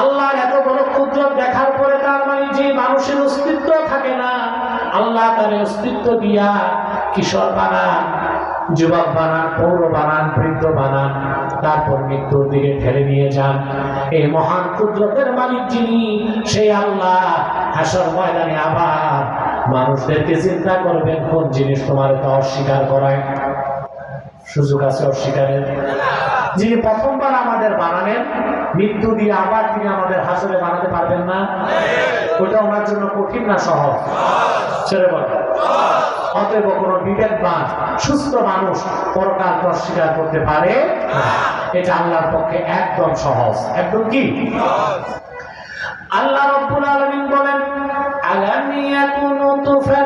আল্লাহর এত বড় কুদরত দেখার পরে তার মানে যে মানুষের অস্তিত্ব থাকে না, আল্লাহ তার অস্তিত্ব দিয়া কিশোর বানান, যুবক বানান, পৌর বানান, বৃদ্ধ বানান, তারপর মৃত্যুর দিকে ঠেলে নিয়ে যান। এই মহান কুদরতের মালিক যিনি, সেই আল্লাহ হাসর ময়দানে আবার মানুষদেরকে চিন্তা করবেন, কোন জিনিস তোমার অস্বীকার করায়? সুযোগ আছে অস্বীকারের যিনি প্রথমবার আমাদের বানালেন মৃত্যু দিয়ে আবার তিনি আমাদের হাসরে বানাতে পারবেন না। ওটা ওনার জন্য কঠিন না সহজ। ছেড়ে বল। অতএব কোন বিবেকবান, সুস্থ মানুষ পরকালকে অস্বীকার করতে পারে এটা আল্লাহর পক্ষে একদম সহজ। একদম কি? আল্লাহ রব্বুল আলামিন বলেন, আলাম ইয়াকুনু তুফাতাম মিন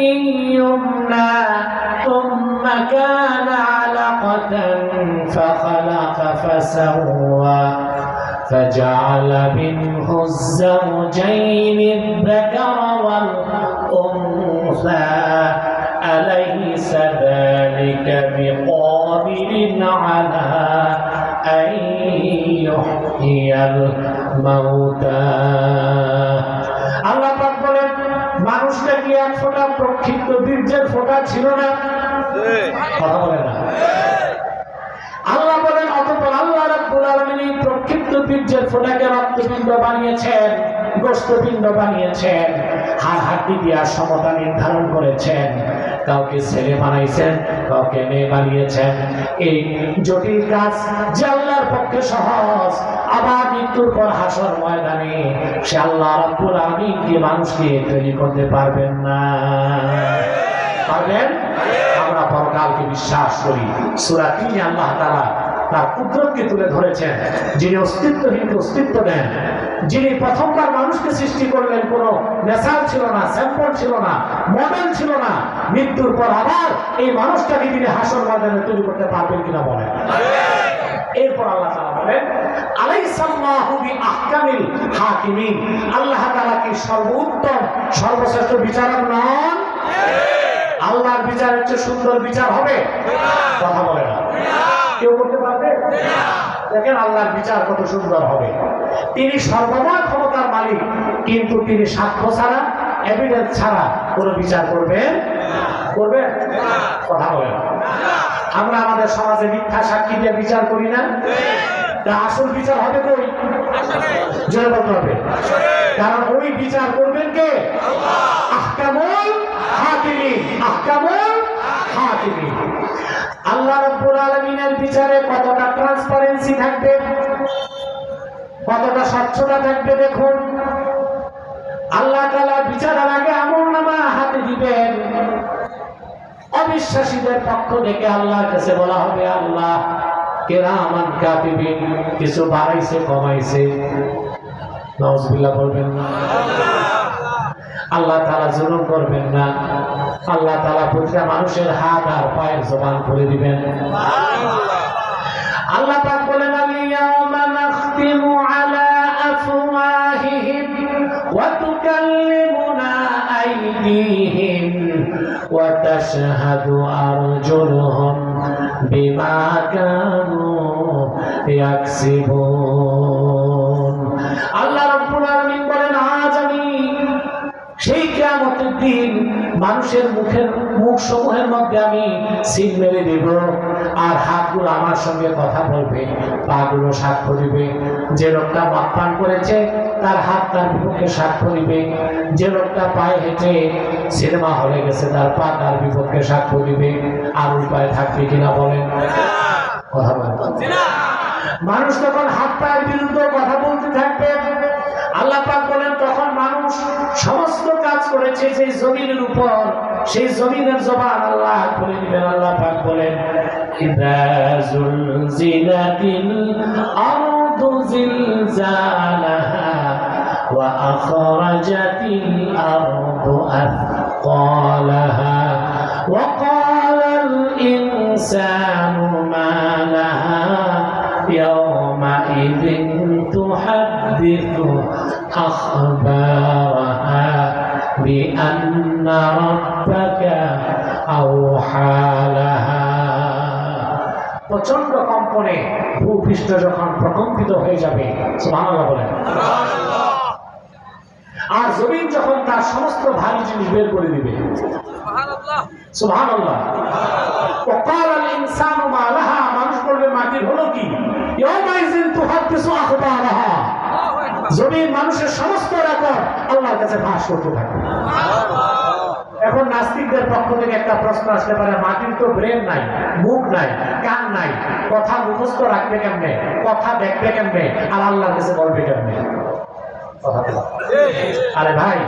يمنى ثم كان علقة فخلق فسوى فجعل منه الزوجين الذكر والأنثى أليس ذلك بقابل على أن يحيي الموتى প্রক্ষিপ্ত বীর্যের ফোঁটা ছিল না। কথা বলে না। আল্লাহ বলেন, অতঃপর আল্লাহ আলামিন এই প্রক্ষিপ্ত বীর্যের ফোঁটাকে রক্তপিণ্ড বানিয়েছেন বানিয়েছেন, হাড় দিয়া সমতা নির্ধারণ করেছেন। কাউকে ছেলে বানাইছেন, কাউকে মেয়ে বানিয়েছেন। এই জটিল কাজ যে আল্লাহর পক্ষে সহজ, আবার মৃত্যুর পর হাসর ময়দানে সে আল্লাহ রাব্বুল আলামিন কি মানুষকে তৈরি করতে পারবেন না। পারবেন আমরা পরকালকে বিশ্বাস করি। সুরা তিনি, আল্লাহ তারা তার কুদরতকে তুলে ধরেছেন। যিনি অস্তিত্বহীনকে অস্তিত্ব দেন, যিনি প্রথমবার মানুষকে সৃষ্টি করলেন, কোনো নেশাল ছিল না, স্যাম্পল ছিল না, মডেল ছিল না। মৃত্যুর পর আবার এই মানুষটাকে তিনি হাসর ময়দানে তৈরি করতে পারবেন কিনা বলেন। এরপর আল্লাহ বলেন আল্লাহ তাআলা কি সর্বোত্তম, সর্বশ্রেষ্ঠ বিচারক নন? আল্লাহর বিচার হচ্ছে সুন্দর বিচার হবে? কথা বলে না। কেউ করতে পারবে? দেখেন আল্লাহর বিচার কত সুন্দর হবে। তিনি সর্বময় ক্ষমতার মালিক, কিন্তু তিনি সাক্ষ্য ছাড়া এভিডেন্স ছাড়া কোনো বিচার করবেন? করবেন? কথা বলে না। আমরা আমাদের সমাজে মিথ্যা সাক্ষী দিয়ে বিচার করি না। আসল বিচার হবে কই? বলতে হবে। কারণ ওই বিচার করবেন কে? আহকামুল আল্লাহ বিচারে কতটা ট্রান্সপারেন্সি থাকবে? কতটা স্বচ্ছতা থাকবে দেখুন। আল্লাহ তাআলা বিচারের আগে নামা হাতে দিবেন। অবিশ্বাসীদের পক্ষ থেকে আল্লাহর কাছে বলা হবে, আল্লাহ, কেরামান কাতিবিন, কিছু বাড়াইছে, কমাইছে। নওয়াজবিল্লাহ বলবেন না। আল্লাহ তালা জুলুম করবেন না। আল্লাহ তালা প্রতিটা মানুষের হাত আর পায়ের জবান করে দিবেন। আল্লাহ পাক বলেন আলিয়াউমা নাখতিমু আলা আফওয়াহিহিম ওয়া তুকাল্লিমুনা আইদিহিম ওয়া তাশহাদু আরজুলুহুম বিমা কানু ইয়াকসিবুন। আল্লাহ দিন মানুষের মুখের মুখ সমূহের মধ্যে আমি সিল মেরে দেব আর হাতগুলো আমার সঙ্গে কথা বলবে পাগুলো সাক্ষ্য দিবে। যে লোকটা মদপান করেছে তার হাত তার বিপক্ষে সাক্ষ্য দিবে। যে লোকটা পায়ে হেঁটে সিনেমা হলে গেছে তার পা তার বিপক্ষে সাক্ষ্য দিবে। আর উপায় থাকবে কিনা বলেন? কথা বলেন। মানুষ তখন হাত পায়ের বিরুদ্ধে কথা বলতে থাকবে কাজ করেছে সেই জমিনের উপর সেই জমিনের জবান আল্লাহ করে দিবেন আল্লাহ পাক বলেন ইদা জুলজিলাতিল আরদু জিলজালাহা ওয়া আখরাজাতিল আরদু আথqalaha ওয়া ক্বালাল ইনসানু মা লাহা يومئذ تحدث أخبارها بأن ربك أوحى لها প্রচন্ড কম্পনে ভূপৃষ্ঠ যখন প্রকম্পিত হয়ে যাবে সুবহানাল্লাহ বলেন আর জমিন যখন তার সমস্ত ভারী জিনিস বের করে দিবে সুবহানাল্লাহ وقال الانسان ما لها মানুষ বলবে মাটির হলো কি يومئذ تحدث اخبارها জমিন মানুষের সমস্ত রেকর্ড আল্লাহর কাছে ফাঁস করতে থাকবে এখন নাস্তিকদের পক্ষ থেকে একটা প্রশ্ন আসতে পারে, মাটির তো ব্রেন নাই, মুখ নাই, কান নাই, কথা মুখস্থ রাখবে কেমনে, কথা দেখবে কেমনে, আর আল্লাহর কাছে বলবে কেমনে? আরে ভাই,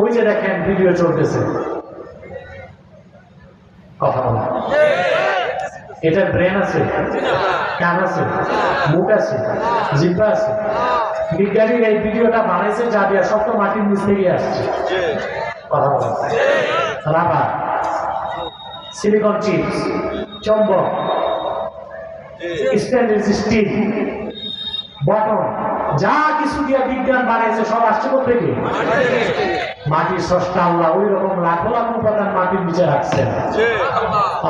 ওই যে দেখেন ভিডিও চলতেছে। কথা বলা। এটা ব্রেন আছে, কান আছে, মুখ আছে, জিব্বা আছে বিজ্ঞানীর এই ভিডিওটা বানাইছে যা দিয়ে সব তো মাটির নিচ থেকে আসছে। কথা রাবার সিলিকন চিপস চম্বক স্টেনলেস স্টিল বটন যা কিছু দিয়ে বিজ্ঞান বানাইছে, সব আসছে থেকে মাটির সস্তা আল্লাহ ওই রকম লাখো লাখো উপাদান মাটির নিচে রাখছেন।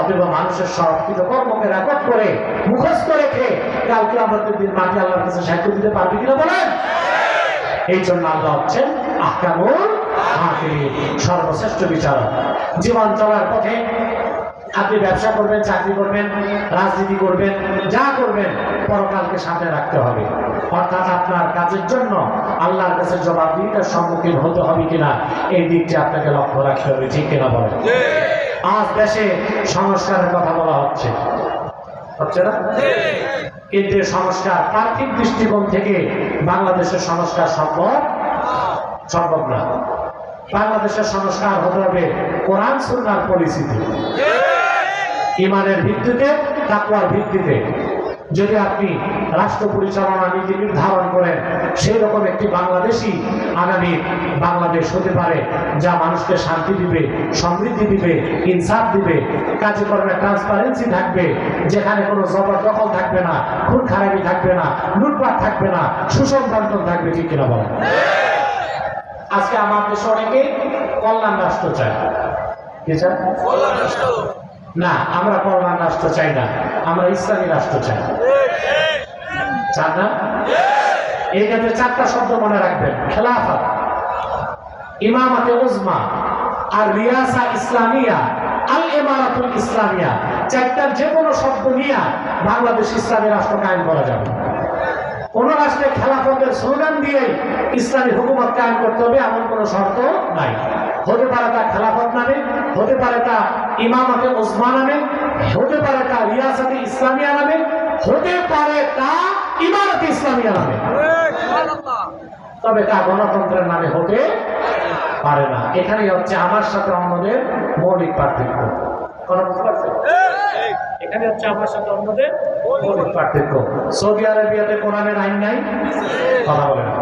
অথবা মানুষের সব কর্মকে রেকর্ড করে, মুখস্থ রেখে কালকে আমাদের দিন মাটি আল্লাহর কাছে সাহায্য দিতে পারবে কিনা বলেন? এই জন্য আল্লাহ হচ্ছেন আহকামুল হাকিম, সর্বশ্রেষ্ঠ বিচারক। জীবন চলার পথে আপনি ব্যবসা করবেন, চাকরি করবেন, রাজনীতি করবেন, যা করবেন, পরকালকে সামনে রাখতে হবে। অর্থাৎ আপনার কাজের জন্য আল্লাহর কাছে জবাবদিহিতার সম্মুখীন হতে হবে কিনা, এই দিকটি আপনাকে লক্ষ্য রাখতে হবে, ঠিক কিনা বলেন? আজ দেশে সংস্কারের কথা বলা হচ্ছে। হচ্ছে না? কিন্তু সংস্কার পার্থিব দৃষ্টিকোণ থেকে বাংলাদেশের সংস্কার সম্ভব? সম্ভব না। বাংলাদেশের সংস্কার হতে হবে কোরআন, সুন্নার পরিস্থিতি। ইমানের ভিত্তিতে তাকুয়ার ভিত্তিতে। যদি আপনি রাষ্ট্র পরিচালনা নীতি নির্ধারণ করেন, সেই রকম একটি বাংলাদেশি আগামী বাংলাদেশ হতে পারে, যা মানুষকে শান্তি দিবে, সমৃদ্ধি দিবে, ইনসাফ দিবে কাজকর্মে ট্রান্সপারেন্সি থাকবে, যেখানে কোনো জবরদখল থাকবে না, খুন খারাপি থাকবে না, লুটপাট থাকবে না সুষম বন্টন থাকবে, ঠিক কিনা বলেন? আজকে আমার দেশে অনেকে কল্যাণ রাষ্ট্র চায়। কি চায়? না, আমরা পরমান রাষ্ট্র চাই না, আমরা ইসলামী রাষ্ট্র চাই। চান না? এই ক্ষেত্রে চারটা শব্দ মনে রাখবেন, খেলাফত, ইমামাতে উজমা আর রিয়াসা ইসলামিয়া আল ইমারাতুল ইসলামিয়া, চারটার যে কোনো শব্দ নিয়ে বাংলাদেশ ইসলামী রাষ্ট্র কায়েম করা যাবে। কোন রাষ্ট্রে খেলাফতের স্লোগান দিয়ে ইসলামী হুকুমত কায়েম করতে হবে, এমন কোনো শর্ত নাই। হতে পারে তা খেলাফত নামে, হতে পারে তা ইমামতে ওসমান নামে, হতে পারে তা রিয়াসতে ইসলামিয়া নামে, হতে পারে তা ইমারতে ইসলামিয়া নামে। তবে তা গণতন্ত্রের নামে হতে পারে না। এখানেই হচ্ছে আমার সাথে অন্যদের মৌলিক পার্থক্য। এখানে হচ্ছে আমার সাথে অন্যদের মৌলিক পার্থক্য। সৌদি আরবিয়াতে কোরআনের আইন নাই? কথা বলে না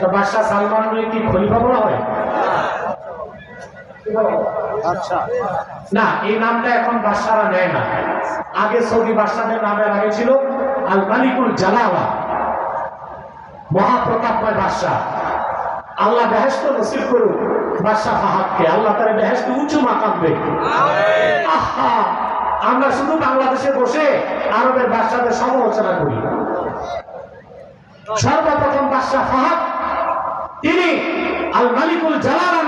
তো বাদশাহ সালমানের কি খলিফা বলা হয়? আচ্ছা। না এই নামটা এখন বাদশারা নেয় না। আগে সৌদি বাদশাদের নামের আগে ছিল আল মালিকুল জালাওয়া মহাপ্রতাপময় বাদশাহ। আল্লাহ বেহেস্ত নসিব করুক বাদশাহ ফাহাদকে। আল্লাহ তার বেহেস্ত উঁচু মাকাম দেখ আহা! আমরা শুধু বাংলাদেশে বসে আরবের বাদশাদের সমালোচনা করি। সর্বপ্রথম বাদশাহ ফাহাদ তিনি আল মালিকুল জালালা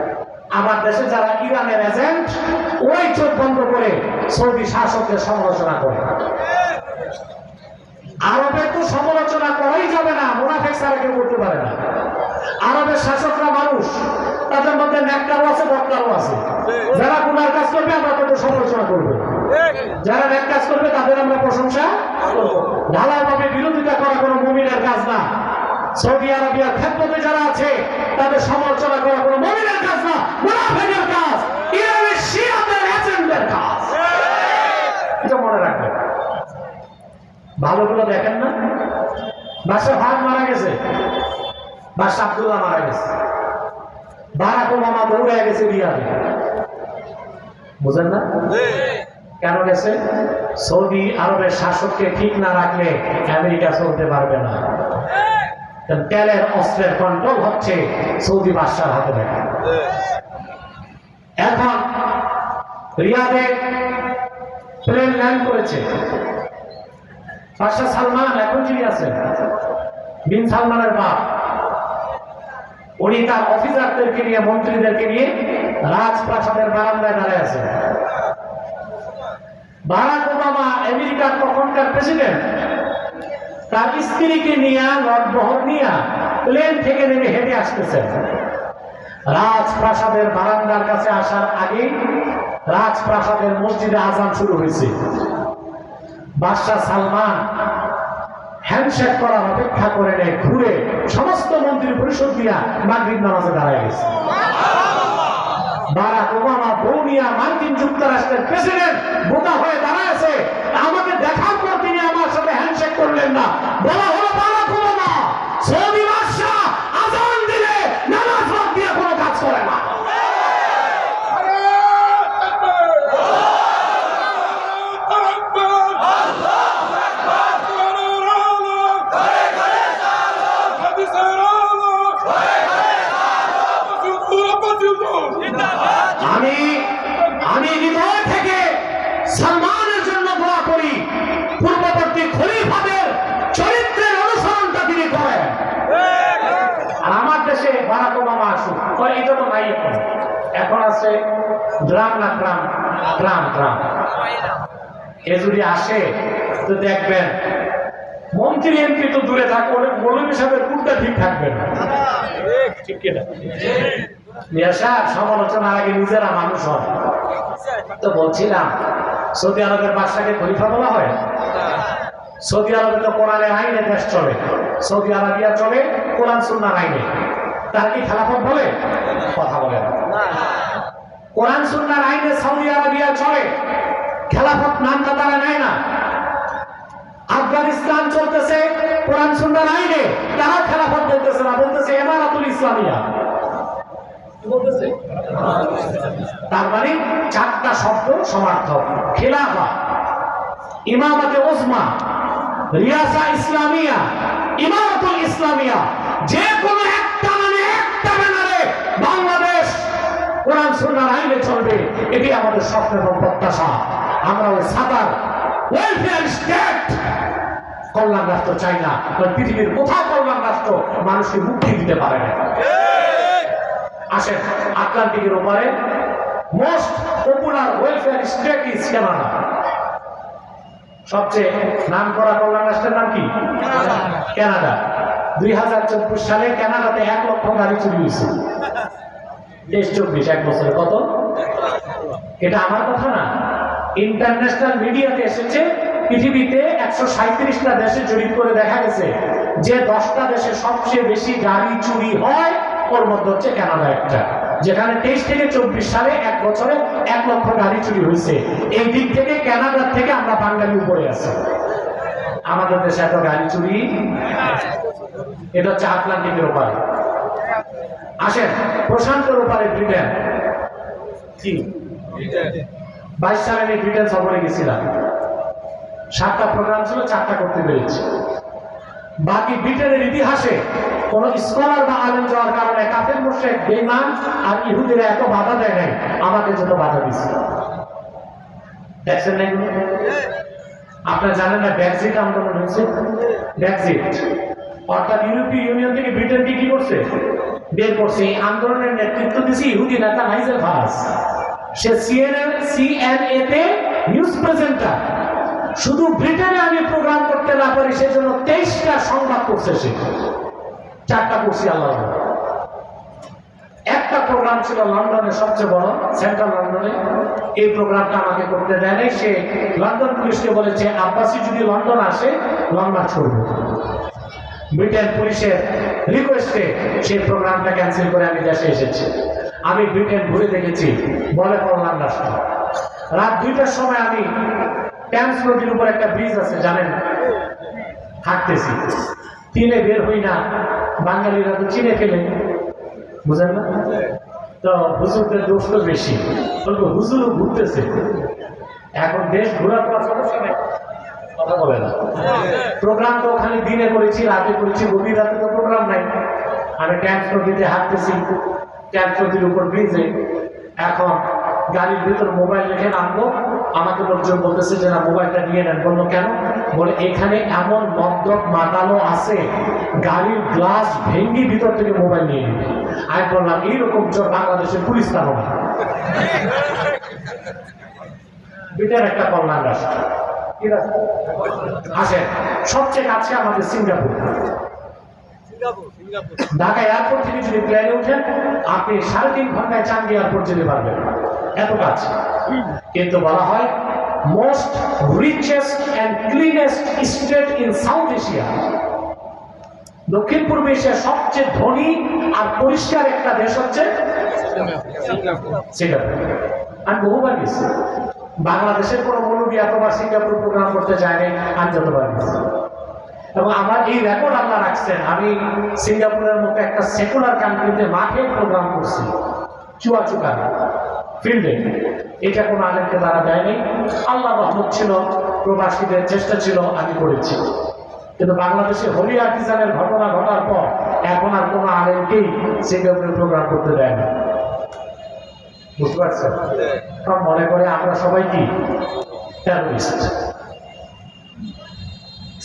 আমার দেশে যারা ইরানের এজেন্ট ওই চোখ বন্ধ করে সৌদি শাসকদের সমালোচনা করে। আরবের তো সমালোচনা করাই যাবে না, মুনাফেক ছাড়া কেউ করতে পারে না। আরবের শাসকরা মানুষ, তাদের মধ্যে ন্যাকটারও আছে বক্তারও আছে। যারা গুনার কাজ করবে, আমরা তাদের সমালোচনা করব। যারা ন্যাক কাজ করবে, তাদের আমরা প্রশংসা ঢালাইভাবে বিরোধিতা করা কোনো মুমিনের কাজ না। সৌদি আরবিয়ার ক্ষেত্রে যারা আছে, তাদের সমালোচনা করা কোনো মুমিনের কাজ না, মুনাফেকের কাজ, ইরানের শিয়াদের এজেন্টদের কাজ। এটা মনে রাখবেন। ভালো করে দেখেন না? বাসা ভাগ মারা গেছে। বাদশাহ আব্দুল্লাহ মারা গেছে। বারাক ওবামা দৌড়ে গেছে রিয়াদে। বুঝেন না? কেন গেছে? সৌদি আরবের শাসককে ঠিক না রাখলে আমেরিকা চলতে পারবে না। তেলের অস্ত্রের কন্ট্রোল হচ্ছে সৌদি বাদশার হাতে দেখা এখন রিয়াদে প্লেন ল্যান্ড করেছে। বাদশাহ সালমান এখন যিনি আছেন, বিন সালমানের বাপ। উনি তার অফিসারদেরকে নিয়ে, মন্ত্রীদেরকে নিয়ে রাজপ্রাসাদের বারান্দায় দাঁড়ায় আছেন। বারাক ওবামা আমেরিকার তখনকার প্রেসিডেন্ট তার স্ত্রীকে নিয়ে প্লেন থেকে নেমে হেঁটে রাজপ্রাসাদের বারান্দার কাছে আসার আগে রাজপ্রাসাদের মসজিদে আজান শুরু হয়েছে। বাদশাহ সালমান হ্যান্ডশেক করার অপেক্ষা করে নেয়, ঘুরে সমস্ত মন্ত্রী পরিষদ দিয়া মাগরিব নামাজে দাঁড়ায় গেছে। বারাক ওবামা বৌনিয়া মার্কিন যুক্তরাষ্ট্রের প্রেসিডেন্ট বোকা হয়ে দাঁড়ায়ছে আমাকে দেখার করলেন না বলা হলো বারাক ওবামা সৌদি বাদশাহ আজান দিলে নামাজ বাদ দিয়ে কোনো কাজ করে না আমি আমি হৃদয় থেকে সালমানের জন্য দোয়া করি খলিফাদের চরিত্রের তিনি করেন। আর আমার দেশে বারাক ওবামা এখন আছে গ্রাম না গ্রাম? গ্রাম গ্রাম। এ যদি আসে, তো দেখবেন মন্ত্রী, এমপি তো দূরে থাকবে মৌলবী সাহেবের কুলটা ঠিক থাকবে না। সমালোচনার আগে নিজেরা মানুষ হয় তো বলছিলাম, সৌদি আরবের বাদশাকে খলিফা বলা হয়? সৌদি আরবে তো কোরআনের আইনে দেশ চলে, সৌদি আরবিয়া চলে, কোরআন সুন্নার আইনে। তার কি খেলাফত বলে? কথা বলে কোরআন সুন্নার আইনে সৌদি আরবিয়া চলে, খেলাফত নামটা তারা নেয় না। আফগানিস্তান চলতেছে কোরআন সুন্নার আইনে, তারা খেলাফত বলতেছে না, বলতেছে এমারাতুল ইসলামিয়া? তার মানে চারটা শব্দ সমার্থক, খেলাফা। ইমামাতে ওসমা রিয়াসা ইসলামিয়া ইমামাতুল ইসলামিয়া, যে কোনো একটা মানে একটা ব্যানারে বাংলাদেশ, কোরআন সুন্নার আইনে চলবে, এটি আমাদের স্বপ্ন এবং প্রত্যাশা। আমরা ওই সাতার ওয়েলফেয়ার স্টেট কল্যাণ রাষ্ট্র চাই না পৃথিবীর কোথাও কল্যাণ রাষ্ট্র মানুষকে মুক্তি দিতে পারে না। আসেন, আটলান্টিকের ওপারে most popular welfare state is Canada সবচেয়ে নাম করা কল্যাণ রাষ্ট্রের নাম কি? কানাডা। দুই হাজার চব্বিশ সালে কানাডাতে এক লক্ষ গাড়ি চুরি হয়েছে। তেইশ চব্বিশ এক বছরে কত? এটা আমার কথা না। ইন্টারন্যাশনাল মিডিয়াতে এসেছে পৃথিবীতে একশো সাঁত্রিশটা দেশে জরিপ করে দেখা গেছে যে দশটা দেশে সবচেয়ে বেশি গাড়ি চুরি হয় ওর মধ্যে হচ্ছে কানাডা একটা। যেখানে তেইশ থেকে চব্বিশ সালে এক বছরে এক লক্ষ গাড়ি চুরি হয়েছে। এই দিক থেকে আমরা বাঙালি উপরে আছি। আমাদের দেশে এত গাড়ি চুরি। এটা হচ্ছে আটলান্টিকের ওপারে। আসেন, প্রশান্তের ওপারে ব্রিটেন কি? বাইশ সালে আমি ব্রিটেন সফরে গেছিলাম। সাতটা প্রোগ্রাম ছিল, চারটা করতে পেরেছি। বাকি ব্রিটেনের ইতিহাসে কোন স্কলার বা আলেম যাওয়ার কারণে কাফের মোশেক বেমান আর ইহুদিরা এত বাধা দেয় নাই আমাকে যত বাধা দিচ্ছে দেখছেন না আপনারা জানেন না ব্যাকজিট আন্দোলন হয়েছে ব্যাকজিট অর্থাৎ ইউরোপীয় ইউনিয়ন থেকে ব্রিটেনকে কি করছে? বের করছে। এই আন্দোলনের নেতৃত্ব দিয়েছে ইহুদি নেতা নাইজেল ফারাজ সে সিএনএন সিএনএ তে নিউজ প্রেজেন্টার শুধু ব্রিটেনে আমি প্রোগ্রাম করতে না পারি, সেজন্য তেইশটা সংবাদ করছে সে। চারটা করছি আল্লাহ একটা প্রোগ্রাম ছিল লন্ডনে সবচেয়ে বড়, সেন্ট্রাল লন্ডনে। এই প্রোগ্রামটা আমাকে করতে দেয় নাই। সে লন্ডন পুলিশকে বলেছে, আব্বাসি যদি লন্ডন আসে লন্ডন ছড়ব। ব্রিটেন পুলিশের রিকোয়েস্টে সেই প্রোগ্রামটা ক্যান্সেল করে আমি দেশে এসেছি। আমি ব্রিটেন ঘুরে দেখেছি, বলে পড়লাম রাষ্ট্র রাত দুইটার সময় আমি ট্যামস নদীর উপর একটা ব্রিজ আছে, জানেন? হাঁটতেছি। তিনে বের হই না। বাঙালিরা তো চিনে ফেলে। বুঝেন না? তো হুজুরদের দোষ তো বেশি। বলব, হুজুরও ঘুরতেছে। এখন দেশ ঘোরার পর সমস্যা নেই। কথা বলে না। প্রোগ্রাম তো খালি দিনে করেছি, রাতে করেছি, গভীর রাতে তো প্রোগ্রাম নাই। আমি ট্যাঙ্ক নদীতে হাঁটতেছি ট্যাঙ্ক নদীর উপর ব্রিজে এখন গাড়ির ভিতর মোবাইল রেখে নামবো। আমাকে লোকজন বলতেছে যে না মোবাইলটা নিয়ে নেন। বলল কেন? বলে এখানে এমন মদ্যপ মাতানো আছে গাড়ির গ্লাস ভেঙ্গি ভিতর থেকে মোবাইল নিয়ে নেবে। আমি বললাম এইরকম চোর বাংলাদেশের পুলিশ থাকো না। বিটার একটা কল্যাণ রাষ্ট্র। রাষ্ট্র? আসেন সবচেয়ে কাছে আমাদের সিঙ্গাপুর। ঢাকা এয়ারপোর্ট থেকে যদি প্লেনে উঠেন আপনি সাড়ে তিন ঘন্টায় চান্দি এয়ারপোর্ট যেতে পারবেন। এত কাছে। কিন্তু বলা হয় most richest and cleanest state in South Asia দক্ষিণ পূর্ব এশিয়ার সবচেয়ে ধনী আর পরিষ্কার একটা দেশ হচ্ছে সিঙ্গাপুর। আমি বহুবার গেছি। বাংলাদেশের কোনো মৌলবী এতবার সিঙ্গাপুর প্রোগ্রাম করতে যায়নি আমি যতবার গেছি। এবং আমার এই রেকর্ড আল্লাহ রাখছেন আমি সিঙ্গাপুরের মতো একটা সেকুলার কান্ট্রিতে মাঠে প্রোগ্রাম করছি। চুয়াচুকা ফিল্ডে এটা কোনো আলেমকে তারা দেয়নি। আল্লাহ রহমত ছিল, প্রবাসীদের চেষ্টা ছিল, আমি করেছি। কিন্তু বাংলাদেশে হলি আর্টিজানের ঘটনা ঘটার পর এখন আর কোনো আলেমকেই সিঙ্গাপুরে প্রোগ্রাম করতে দেয় না বুঝতে পারছেন? মনে করে আমরা সবাই কি? টেরোরিস্ট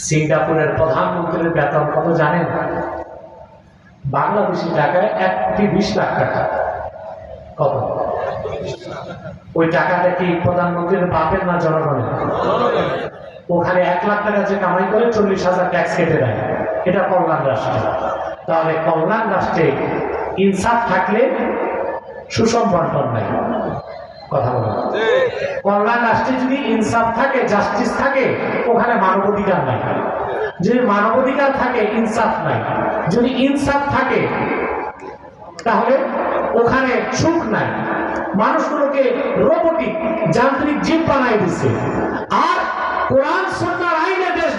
সিঙ্গাপুরের প্রধানমন্ত্রীর বেতন কত জানেন? বাংলাদেশি টাকায় এক বিশ লাখ টাকা। কত? ওই টাকাটা কি প্রধানমন্ত্রীর বাপের না জনগণের? ওখানে এক লাখ টাকা যে কামাই করে চল্লিশ হাজার ট্যাক্স কেটে দেয়। এটা কল্যাণ রাষ্ট্র। তাহলে কল্যাণ রাষ্ট্রে ইনসাফ থাকলে সুষম বন্টন নাই। কথা বলো। কল্যাণ রাষ্ট্রে যদি ইনসাফ থাকে জাস্টিস থাকে, ওখানে মানবাধিকার নাই। যদি মানবাধিকার থাকে, ইনসাফ নাই। যদি ইনসাফ থাকে, তাহলে ওখানে সুখ নাই। মানুষগুলোকে রোবটিক যান্ত্রিক জীব বানাই দিচ্ছে। আর কোরআন সন্ন্যার আইনে দেশ,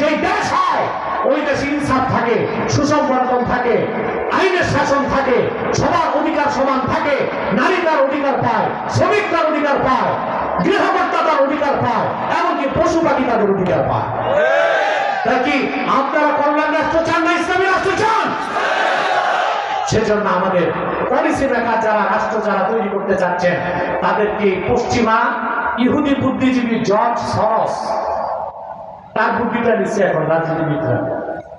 যে দেশ হয়, ওই দেশে ইনসাফ থাকে সুষম থাকে, আইনের শাসন থাকে, সবার অধিকার সমান থাকে নারী তার অধিকার পায় শ্রমিক তার অধিকার পায় গৃহকর্তা তার অধিকার পায়, এমনকি পশু পাখি তাদের অধিকার পায়। তা কি আপনারা কল্যাণ রাষ্ট্র চান না ইসলামী রাষ্ট্র চান? সেজন্য আমাদের পলিসি মেকার যারা, রাষ্ট্র যারা তৈরি করতে চাচ্ছেন তাদেরকে পশ্চিমা ইহুদি বুদ্ধিজীবী জর্জ সরস, তার বুদ্ধিটা নিচ্ছে এখন রাজনীতিবিদরা।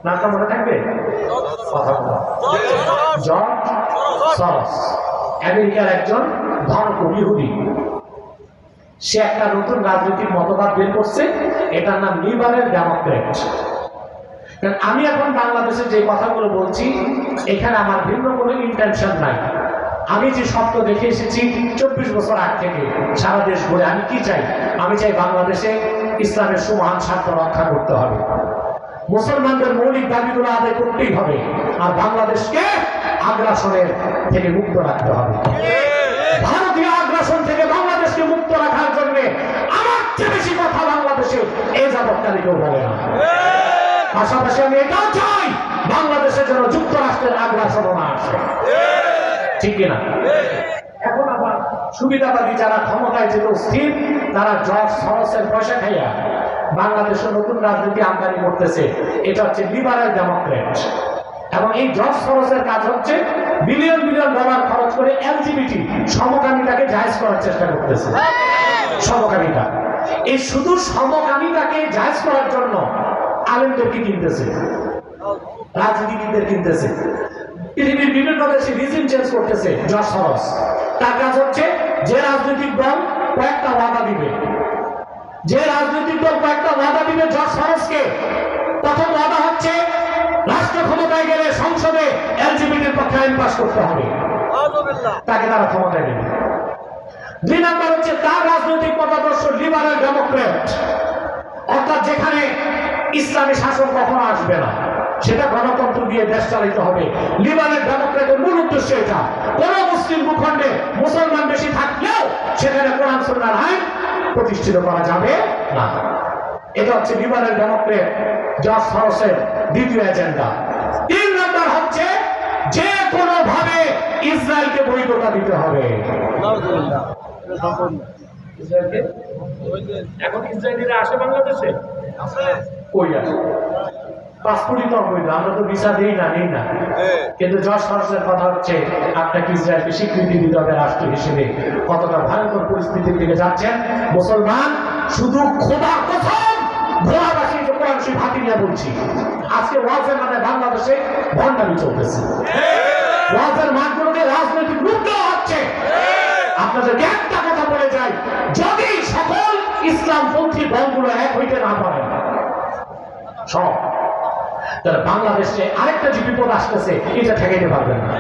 নামটা মনে থাকবে? জর্জ সরস, আমেরিকার একজন ধনক ইহুদি। সে একটা নতুন রাজনৈতিক মতবাদ বের করছে, এটার নাম লিবারেল ডেমোক্রেট কারণ আমি এখন বাংলাদেশে যে কথাগুলো বলছি, এখানে আমার ভিন্ন কোনো ইন্টেনশন নাই। আমি যে স্বপ্ন দেখে এসেছি চব্বিশ বছর আগ থেকে সারা দেশ ঘুরে, আমি কি চাই? আমি চাই বাংলাদেশে ইসলামের সুমহান স্বার্থ রক্ষা করতে হবে। মুসলমানদের মৌলিক দাবিগুলো আদায় করতেই হবে, আর বাংলাদেশকে আগ্রাসনের থেকে মুক্ত রাখতে হবে। ভারতীয় আগ্রাসন থেকে বাংলাদেশকে মুক্ত রাখার জন্য আমার চেয়ে বেশি কথা বাংলাদেশে এ যাবৎকালে কেউ বলে না। পাশাপাশি আমি এটাও চাই, বাংলাদেশের জন্য যুক্তরাষ্ট্রের আসে ঠিক কিনা? এখন আবার সুবিধাবাদী যারা ক্ষমতায় যেত স্থির, তারা জর্জ সরসের পয়সা খাইয়া বাংলাদেশের নতুন রাজনীতি আমদানি করতেছে। এটা হচ্ছে লিবারেল ডেমোক্রেট। এবং এই জর্জ সরসের কাজ হচ্ছে বিলিয়ন বিলিয়ন ডলার খরচ করে এলজিবিটি সমকামিতাকে জায়েজ করার চেষ্টা করতেছে। সমকামিতা। এই শুধু সমকামিতাকে জায়েজ করার জন্য আলেমদেরকে কিনতেছে রাজনীতিবিদদের কিনতেছে। পৃথিবীর বিভিন্ন দেশে রিজিম চেঞ্জ করতেছে জর্জ সরস। তার কাজ হচ্ছে যে রাজনৈতিক দল কয়েকটা ওয়াদা দিবে। যে রাজনৈতিক দল কয়েকটা ওয়াদা দিবে জর্জ সরসকে। প্রথম ওয়াদা হচ্ছে রাষ্ট্র ক্ষমতায় গেলে সংসদে এলজিবিটির পক্ষে আইন পাস করতে হবে। তাকে তারা ক্ষমতায় নেবে। দুই নাম্বার হচ্ছে তার রাজনৈতিক মতাদর্শ লিবারেল ডেমোক্রেট অর্থাৎ যেখানে ইসলামী শাসন কখনো আসবে না। সেটা গণতন্ত্র দিয়ে দেশ চালিত হবে। লিবারেল ডেমোক্রেটের মূল উদ্দেশ্য এটা। কোন মুসলিম ভূখণ্ডে মুসলমান বেশি থাকলেও সেখানে কোরআন সুন্নাহর আইন প্রতিষ্ঠিত করা যাবে না। এটা হচ্ছে লিবারেল ডেমোক্রেট জর্জ সরসের দ্বিতীয় এজেন্ডা। তিন নম্বর হচ্ছে যে কোনো ভাবে ইসরায়েলকে বৈধতা দিতে হবে। এখন ইসরায়েলিরা আসে বাংলাদেশে? আসে পাসপোর্টই তো অবৈধ আমরা তো ভিসা দিই না দিই না। কিন্তু জজ সরসের কথা হচ্ছে আপনাকে ইসরায়েলকে স্বীকৃতি দিতে হবে রাষ্ট্র হিসেবে। কতটা ভয়ঙ্কর পরিস্থিতির দিকে যাচ্ছেন মুসলমান শুধু খোদা প্রথম ঘোড়াবাসী কোরআন শরীফ হাতি নিয়ে বলছি আজকে ওয়াজের মানে বাংলাদেশে ভণ্ডামি চলতেছে। ওয়াজের মাধ্যমে রাজনৈতিক রূপ দেওয়া হচ্ছে। আপনাদেরকে একটা কথা বলে যাই যদি সকল ইসলামপন্থী দলগুলো এক হইতে না পারে সব। তাহলে বাংলাদেশে আরেকটা যে বিপদ আসতেছে এটা ঠেকাইতে পারবেন না।